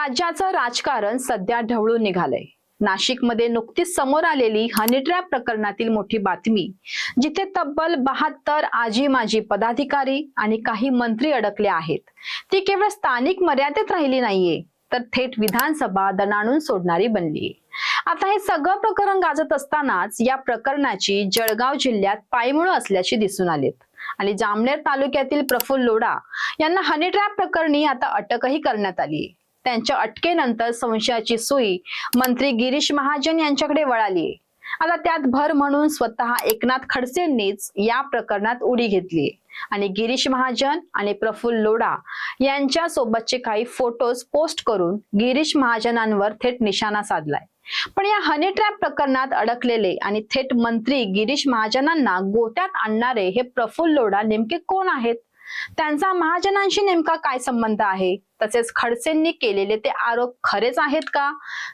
राज्याचं राजकारण सध्या ढवळून निघालंय. नाशिकमध्ये नुकतीच समोर आलेली हनीट्रॅप प्रकरणातील मोठी बातमी जिथे तब्बल बहात्तर आजी माजी पदाधिकारी आणि काही मंत्री अडकले आहेत. ती केवळ स्थानिक मर्यादेत राहिली नाहीये तर थेट विधानसभा दणाणून सोडणारी बनली आता हे सगळं प्रकरण गाजत असतानाच या प्रकरणाची जळगाव जिल्ह्यात पायमुळं असल्याची दिसून आलेत. आणि जामनेर तालुक्यातील प्रफुल्ल लोढा यांना हनीट्रॅप प्रकरणी आता अटकही करण्यात आली त्यांच्या अटकेनंतर संशयाची सुई मंत्री गिरीश महाजन यांच्याकडे वळाली. आता त्यात भर म्हणून स्वतः एकनाथ खडसेंनीच या प्रकरणात उडी घेतली. आणि गिरीश महाजन आणि प्रफुल्ल लोढा यांच्या सोबतचे काही फोटोज पोस्ट करून गिरीश महाजनांवर थेट निशाणा साधलाय. पण या हनी ट्रॅप प्रकरणात अडकलेले आणि थेट मंत्री गिरीश महाजनांना गोत्यात आणणारे हे प्रफुल्ल लोढा नेमके कोण आहेत? त्यांचा महाजनांशी नेमका काय संबंध आहे? तसेच खडसेंनी केलेले ते आरोप खरेच आहेत का?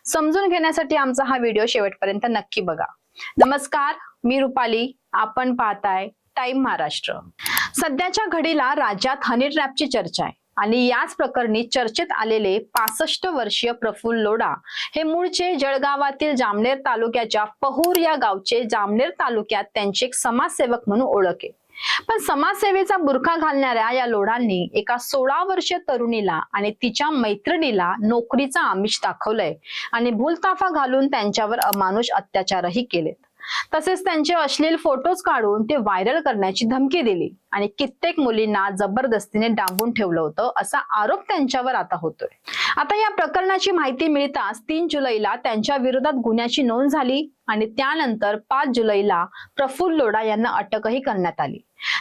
समजून घेण्यासाठी आमचा हा व्हिडिओ शेवटपर्यंत नक्की बघा. नमस्कार मी रुपाली. आपण पाहताय टाइम महाराष्ट्र. सध्याच्या घडीला राज्यात हनी ट्रॅपची चर्चा आहे आणि याच प्रकरणी चर्चेत आलेले पासष्ट वर्षीय प्रफुल्ल लोढा हे मूळचे जळगावातील जामनेर तालुक्याच्या पहूर या गावचे जामनेर तालुक्यात त्यांचे एक समाजसेवक म्हणून ओळख आहे. पण समाजसेवेचा बुरखा घालणाऱ्या या लोढांनी एका सोळा वर्षीय तरुणीला आणि तिच्या मैत्रिणीला नोकरीचा आमिष दाखवलंय आणि भूलताफा घालून त्यांच्यावर अमानुष अत्याचारही केलेत. तसेच त्यांचे अश्लील फोटोज काढून ते व्हायरल करण्याची धमकी दिली आणि कित्येक मुलींना जबरदस्तीने डांबून ठेवलं होतं असा आरोप त्यांच्यावर आता होतोय. आता या प्रकरणाची माहिती मिळताच तीन जुलैला त्यांच्या विरोधात गुन्ह्याची नोंद झाली आणि त्यानंतर पाच जुलैला प्रफुल्ल लोढा यांना अटकही करण्यात आली.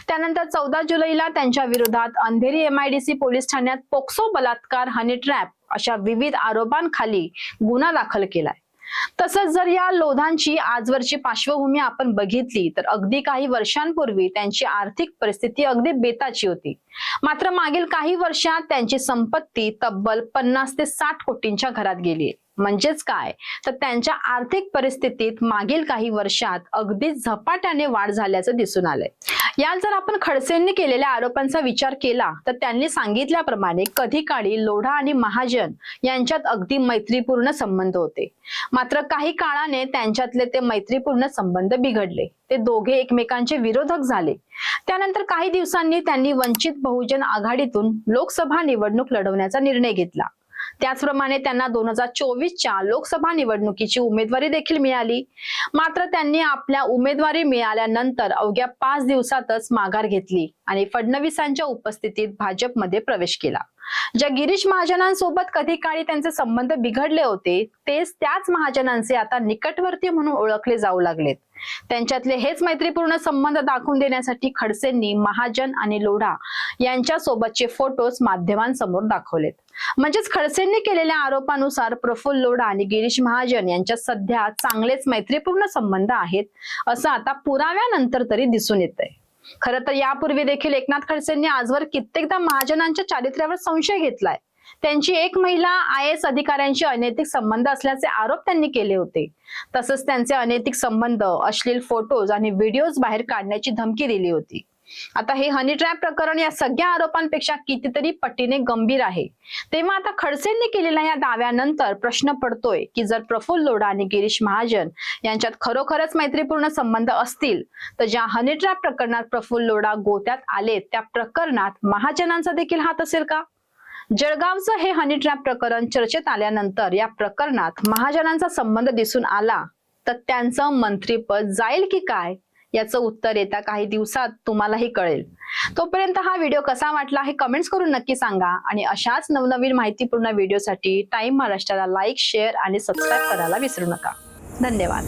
त्यानंतर चौदा जुलैला त्यांच्या विरोधात अंधेरी एमआयडीसी पोलीस ठाण्यात पोक्सो बलात्कार हनी ट्रॅप अशा विविध आरोपांखाली गुन्हा दाखल केलाय. तसंच जर या लोधांची आजवरची पार्श्वभूमी आपण बघितली तर अगदी काही वर्षांपूर्वी त्यांची आर्थिक परिस्थिती अगदी बेताची होती. मात्र मागील काही वर्षात त्यांची संपत्ती तब्बल पन्नास ते साठ कोटींच्या घरात गेली. म्हणजेच काय? तर त्यांच्या आर्थिक परिस्थितीत मागील काही वर्षात अगदी झपाट्याने वाढ झाल्याचं दिसून आलंय. यात जर आपण खडसेंनी केलेल्या आरोपांचा विचार केला तर त्यांनी सांगितल्याप्रमाणे कधी काळी लोढा आणि महाजन यांच्यात अगदी मैत्रीपूर्ण संबंध होते. मात्र काही काळाने त्यांच्यातले ते मैत्रीपूर्ण संबंध बिघडले. ते दोघे एकमेकांचे विरोधक झाले. त्यानंतर काही दिवसांनी त्यांनी वंचित बहुजन आघाडीतून लोकसभा निवडणूक लढवण्याचा निर्णय घेतला. त्याचप्रमाणे त्यांना दोन हजार चोवीसच्या लोकसभा निवडणुकीची उमेदवारी देखील मिळाली. मात्र त्यांनी आपल्या उमेदवारी मिळाल्यानंतर अवघ्या पाच दिवसातच माघार घेतली आणि फडणवीसांच्या उपस्थितीत भाजपमध्ये प्रवेश केला. ज्या गिरीश महाजनांसोबत कधी काळी त्यांचे संबंध बिघडले होते तेच त्याच महाजनांचे आता निकटवर्ती म्हणून ओळखले जाऊ लागलेत. त्यांच्यातले हेच मैत्रीपूर्ण संबंध दाखवून देण्यासाठी खडसेंनी महाजन आणि लोढा यांच्या सोबतचे फोटोज माध्यमांसमोर दाखवलेत. म्हणजेच खडसेंनी केलेल्या आरोपानुसार प्रफुल्ल लोढा आणि गिरीश महाजन यांच्यात सध्या चांगलेच मैत्रीपूर्ण संबंध आहेत असं आता पुराव्यानंतर तरी दिसून येत आहे खरं तर यापूर्वी देखील एकनाथ खडसेंनी आजवर कित्येकदा महाजनांच्या चारित्र्यावर संशय घेतलाय. त्यांची एक महिला आय एस अधिकाऱ्यांशी अनैतिक संबंध असल्याचे आरोप त्यांनी केले होते. तसंच त्यांचे अनैतिक संबंध अश्लील फोटोज आणि व्हिडिओज बाहेर काढण्याची धमकी दिली होती. आता हे हनी ट्रॅप प्रकरण या सगळ्या आरोपांपेक्षा कितीतरी पटीने गंभीर आहे. तेव्हा आता खडसेंनी केलेल्या या दाव्यानंतर प्रश्न पडतोय की जर प्रफुल्ल लोढा आणि गिरीश महाजन यांच्यात खरोखरच मैत्रीपूर्ण संबंध असतील तर ज्या हनी ट्रॅप प्रकरणात प्रफुल्ल लोढा गोत्यात आले त्या प्रकरणात महाजनांचा देखील हात असेल का? जळगावचं हे हनी ट्रॅप प्रकरण चर्चेत आल्यानंतर या प्रकरणात महाजनांचा संबंध दिसून आला तर त्यांचं मंत्रीपद जाईल की काय? याचं उत्तर येत्या काही दिवसात तुम्हालाही कळेल. तोपर्यंत हा व्हिडिओ कसा वाटला हे कमेंट्स करून नक्की सांगा आणि अशाच नवनवीन माहितीपूर्ण व्हिडिओसाठी टाइम महाराष्ट्राला लाईक शेअर आणि सबस्क्राईब करायला विसरू नका. धन्यवाद.